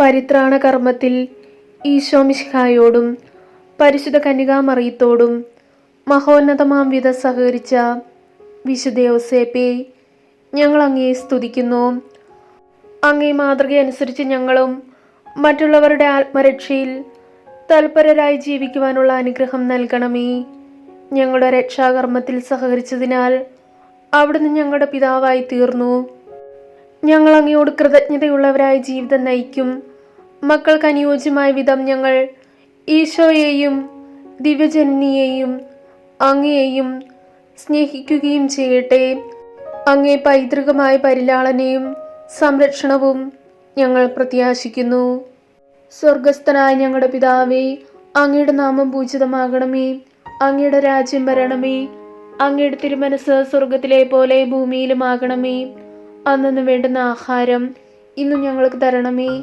പരിത്രാണ കർമ്മത്തിൽ ഈശോമിഷ്ഹായോടും പരിശുദ്ധ കന്യകാമറിയത്തോടും മഹോന്നതമാം വിധ സഹകരിച്ച വിശുദ്ധേവസേപ്പെ ഞങ്ങൾ അങ്ങേ സ്തുതിക്കുന്നു. അങ്ങേ മാതൃക അനുസരിച്ച് ഞങ്ങളും മറ്റുള്ളവരുടെ ആത്മരക്ഷയിൽ തൽപരരായി ജീവിക്കുവാനുള്ള അനുഗ്രഹം നൽകണമേ. ഞങ്ങളുടെ രക്ഷാകർമ്മത്തിൽ സഹകരിച്ചതിനാൽ അവിടുന്ന് ഞങ്ങളുടെ പിതാവായി തീർന്നു. ഞങ്ങൾ അങ്ങയോട് കൃതജ്ഞതയുള്ളവരായി ജീവിതം നയിക്കും. മക്കൾക്ക് അനുയോജ്യമായ വിധം ഞങ്ങൾ ഈശോയെയും ദിവ്യജനനിയെയും അങ്ങയെയും സ്നേഹിക്കുകയും ചെയ്യട്ടെ. അങ്ങേ പൈതൃകമായ പരിലാളനയും സംരക്ഷണവും ഞങ്ങൾ പ്രത്യാശിക്കുന്നു. സ്വർഗസ്ഥനായ ഞങ്ങളുടെ പിതാവേ അങ്ങയുടെ നാമം പൂജിതമാകണമേ. അങ്ങയുടെ രാജ്യം വരണമേ. അങ്ങയുടെ തിരുമനസ് സ്വർഗത്തിലെ പോലെ ഭൂമിയിലുമാകണമേ. അന്നു വേണ്ടുന്ന ആഹാരം ഇന്നും ഞങ്ങൾക്ക് തരണമേ.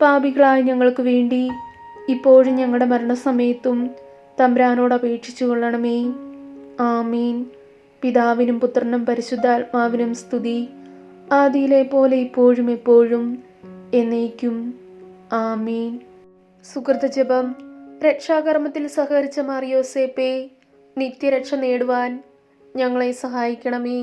പാപികളായ ഞങ്ങൾക്ക് വേണ്ടി ഇപ്പോഴും ഞങ്ങളുടെ മരണസമയത്തും തമ്പ്രാനോട് അപേക്ഷിച്ചു കൊള്ളണമേ. ആമീൻ. പിതാവിനും പുത്രനും പരിശുദ്ധാത്മാവിനും സ്തുതി. ആദിയിലെ പോലെ ഇപ്പോഴും എപ്പോഴും എന്നേക്കും. ആമീൻ. സുഹൃത്ത് ജപം. രക്ഷാകർമ്മത്തിൽ സഹകരിച്ച മാറിയോസേപ്പെ നിത്യരക്ഷ നേടുവാൻ ഞങ്ങളെ സഹായിക്കണമേ.